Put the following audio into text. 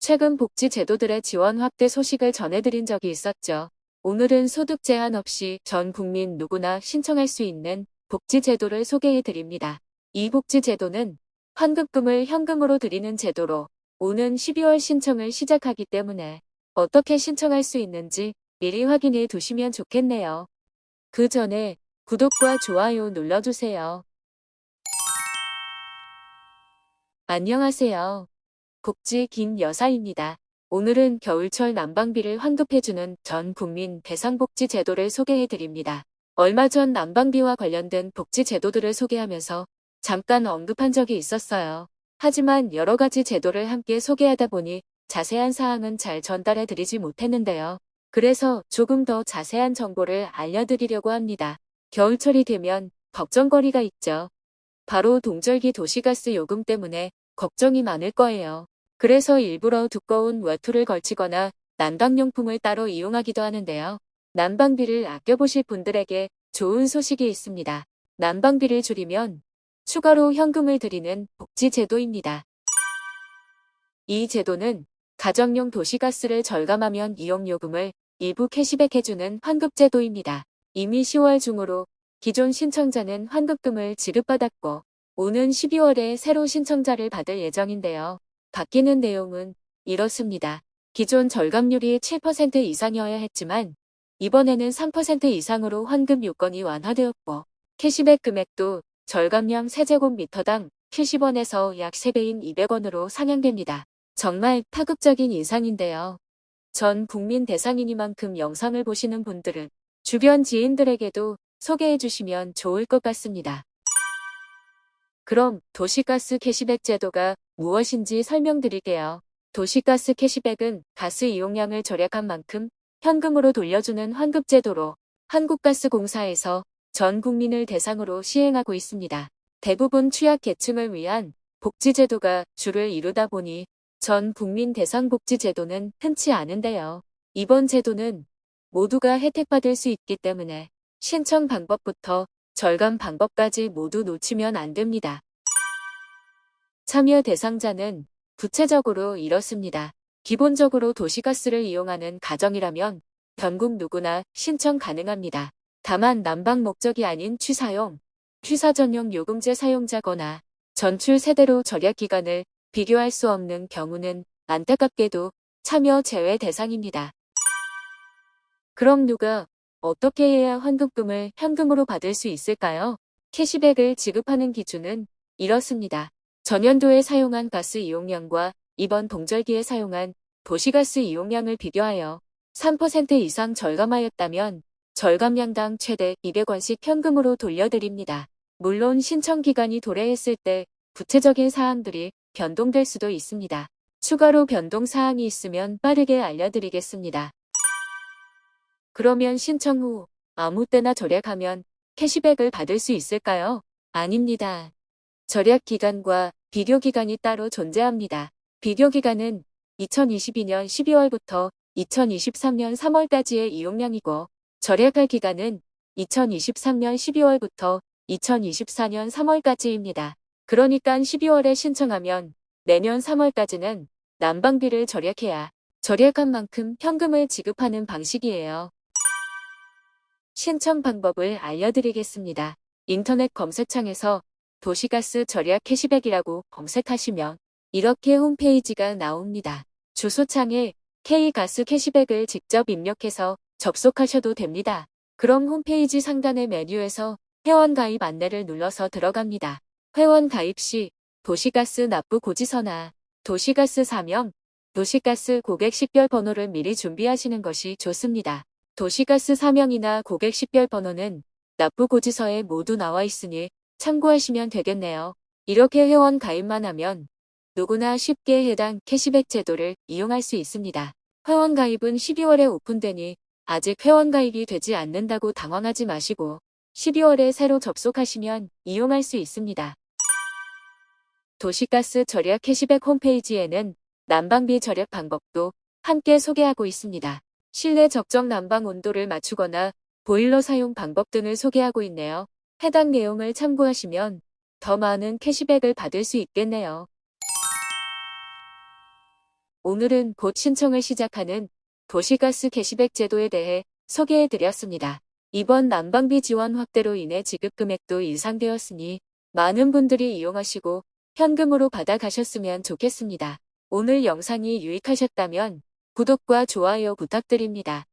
최근 복지 제도들의 지원 확대 소식을 전해드린 적이 있었죠. 오늘은 소득 제한 없이 전 국민 누구나 신청할 수 있는 복지 제도를 소개해 드립니다. 이 복지 제도는 환급금을 현금으로 드리는 제도로 오는 12월 신청을 시작하기 때문에 어떻게 신청할 수 있는지 미리 확인해 두시면 좋겠네요. 그 전에 구독과 좋아요 눌러주세요. 안녕하세요. 복지 김 여사입니다. 오늘은 겨울철 난방비를 환급해주는 전 국민 대상복지 제도를 소개해 드립니다. 얼마 전 난방비와 관련된 복지 제도들을 소개하면서 잠깐 언급한 적이 있었어요. 하지만 여러 가지 제도를 함께 소개하다 보니 자세한 사항은 잘 전달해 드리지 못했는데요. 그래서 조금 더 자세한 정보를 알려드리려고 합니다. 겨울철이 되면 걱정거리가 있죠. 바로 동절기 도시가스 요금 때문에 걱정이 많을 거예요. 그래서 일부러 두꺼운 외투를 걸치거나 난방용품을 따로 이용하기도 하는데요. 난방비를 아껴보실 분들에게 좋은 소식이 있습니다. 난방비를 줄이면 추가로 현금을 드리는 복지 제도입니다. 이 제도는 가정용 도시가스를 절감하면 이용요금을 일부 캐시백해주는 환급제도입니다. 이미 10월 중으로 기존 신청자는 환급금을 지급받았고 오는 12월에 새로 신청자를 받을 예정인데요. 바뀌는 내용은 이렇습니다. 기존 절감률이 7% 이상이어야 했지만 이번에는 3% 이상으로 환급 요건이 완화되었고 캐시백 금액도 절감량 세제곱미터당 70원에서 약 3배인 200원으로 상향됩니다. 정말 파급적인 인상인데요. 전 국민 대상이니만큼 영상을 보시는 분들은 주변 지인들에게도 소개해 주시면 좋을 것 같습니다. 그럼 도시가스 캐시백 제도가 무엇인지 설명드릴게요. 도시가스 캐시백은 가스 이용량을 절약한 만큼 현금으로 돌려주는 환급 제도로 한국가스공사에서 전 국민을 대상으로 시행하고 있습니다. 대부분 취약계층을 위한 복지제도가 주를 이루다 보니 전 국민 대상 복지제도는 흔치 않은데요. 이번 제도는 모두가 혜택받을 수 있기 때문에 신청 방법부터 절감 방법까지 모두 놓치면 안 됩니다. 참여 대상자는 구체적으로 이렇습니다. 기본적으로 도시가스를 이용하는 가정이라면 전국 누구나 신청 가능합니다. 다만 난방 목적이 아닌 취사용, 취사 전용 요금제 사용자거나 전출 세대로 절약 기간을 비교할 수 없는 경우는 안타깝게도 참여 제외 대상입니다. 그럼 누가 어떻게 해야 환급금을 현금으로 받을 수 있을까요? 캐시백을 지급하는 기준은 이렇습니다. 전년도에 사용한 가스 이용량과 이번 동절기에 사용한 도시가스 이용량을 비교하여 3% 이상 절감하였다면 절감량당 최대 200원씩 현금으로 돌려드립니다. 물론 신청 기간이 도래했을 때 구체적인 사항들이 변동될 수도 있습니다. 추가로 변동 사항이 있으면 빠르게 알려드리겠습니다. 그러면 신청 후 아무 때나 절약하면 캐시백을 받을 수 있을까요? 아닙니다. 절약 기간과 비교 기간이 따로 존재합니다. 비교 기간은 2022년 12월부터 2023년 3월까지의 이용량이고 절약할 기간은 2023년 12월부터 2024년 3월까지입니다. 그러니까 12월에 신청하면 내년 3월까지는 난방비를 절약해야 절약한 만큼 현금을 지급하는 방식이에요. 신청 방법을 알려드리겠습니다. 인터넷 검색창에서 도시가스 절약 캐시백이라고 검색하시면 이렇게 홈페이지가 나옵니다. 주소창에 K가스 캐시백을 직접 입력해서 접속하셔도 됩니다. 그럼 홈페이지 상단의 메뉴에서 회원 가입 안내를 눌러서 들어갑니다. 회원 가입 시 도시가스 납부 고지서나 도시가스 사명, 도시가스 고객 식별 번호를 미리 준비하시는 것이 좋습니다. 도시가스 사명이나 고객 식별 번호는 납부 고지서에 모두 나와 있으니 참고하시면 되겠네요. 이렇게 회원 가입만 하면 누구나 쉽게 해당 캐시백 제도를 이용할 수 있습니다. 회원 가입은 12월에 오픈되니 아직 회원 가입이 되지 않는다고 당황하지 마시고 12월에 새로 접속하시면 이용할 수 있습니다. 도시가스 절약 캐시백 홈페이지에는 난방비 절약 방법도 함께 소개하고 있습니다. 실내 적정 난방 온도를 맞추거나 보일러 사용 방법 등을 소개하고 있네요. 해당 내용을 참고하시면 더 많은 캐시백을 받을 수 있겠네요. 오늘은 곧 신청을 시작하는 도시가스 캐시백 제도에 대해 소개해 드렸습니다. 이번 난방비 지원 확대로 인해 지급 금액도 인상되었으니 많은 분들이 이용하시고 현금으로 받아가셨으면 좋겠습니다. 오늘 영상이 유익하셨다면 구독과 좋아요 부탁드립니다.